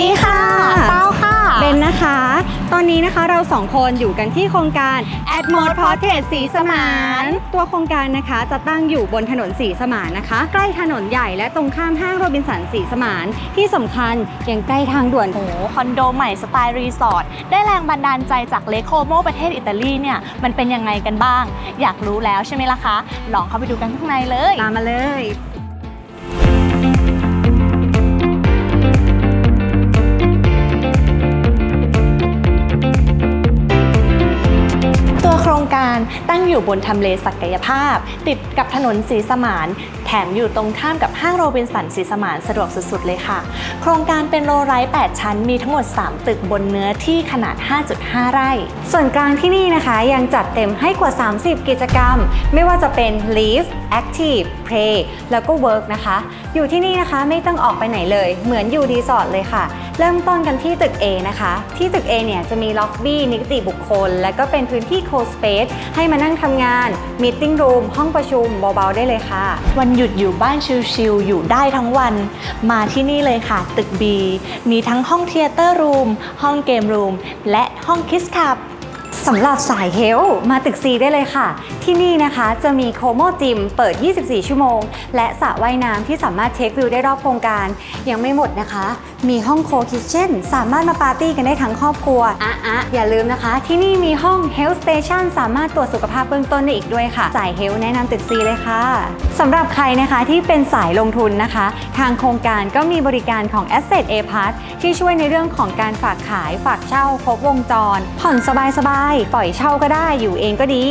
ดีค่ะเป้าค่ะ เบนนะคะ ตอนนี้นะคะเราสองคนอยู่กันที่โครงการ At Mode Portrait สีสมาน ตัวโครงการนะคะจะตั้งอยู่บนถนนสีสมานนะคะ ใกล้ถนนใหญ่และตรงข้ามห้างโรบินสันสีสมาน ที่สำคัญยังใกล้ทางด่วน โอ้โหคอนโดใหม่สไตล์รีสอร์ทได้แรงบันดาลใจจากเลโคโมประเทศอิตาลีเนี่ย มันเป็นยังไงกันบ้าง อยากรู้แล้วใช่ไหมล่ะคะ ลองเข้าไปดูกันข้างในเลย ตามมาเลยารตั้งอยู่บนทำเลศักยภาพ ติดกับถนนสีสมาน แถมอยู่ตรงข้ามกับห้างโรบินสันสีสมานสะดวกสุดๆเลยค่ะ โครงการเป็นโลไรต์8ชั้นมีทั้งหมด 3 ตึกบนเนื้อที่ขนาด 5.5 ไร่ ส่วนกลางที่นี่นะคะยังจัดเต็มให้กว่า 30 กิจกรรม ไม่ว่าจะเป็น Live Active Play แล้วก็ Work นะคะ อยู่ที่นี่นะคะไม่ต้องออกไปไหนเลย เหมือนอยู่รีสอร์ทเลยค่ะ เริ่มต้นกันที่ตึก A นะคะ ที่ตึก A เนี่ยจะมีล็อบบี้นิติบุคคล และก็เป็นพื้นที่ co space ให้มานั่งทำงานมีติ้งรูมห้องประชุมเบาๆได้เลยค่ะ วันหยุดอยู่บ้านชิลๆอยู่ได้ทั้งวัน มาที่นี่เลยค่ะ ตึก B มีทั้งห้องเทเตอร์รูมห้องเกมรูมและห้องคิสคับ สำหรับสายเฮลท์มาตึก C ได้เลยค่ะ ที่นี่นะคะจะมีโคโมจิมเปิด 24 ชั่วโมง และสระว่ายน้ำที่สามารถเช็ควิวได้รอบโครงการ ยังไม่หมดนะคะ มีห้องโคคิเช่น สามารถมาปาร์ตี้กันได้ทั้งครอบครัวอะอะอย่าลืมนะคะ ที่นี่มีห้อง Health Station สามารถตรวจสุขภาพเบื้องต้นได้อีกด้วยค่ะ สายเฮลท์แนะนำตึก C เลยค่ะสำหรับใครนะคะที่เป็นสายลงทุนนะคะ ทางโครงการก็มีบริการของ Asset A Part ที่ช่วยในเรื่องของการฝากขายฝากเช่าครบวงจร ผ่อนสบายๆปล่อยเช่าก็ได้อยู่เองก็ดี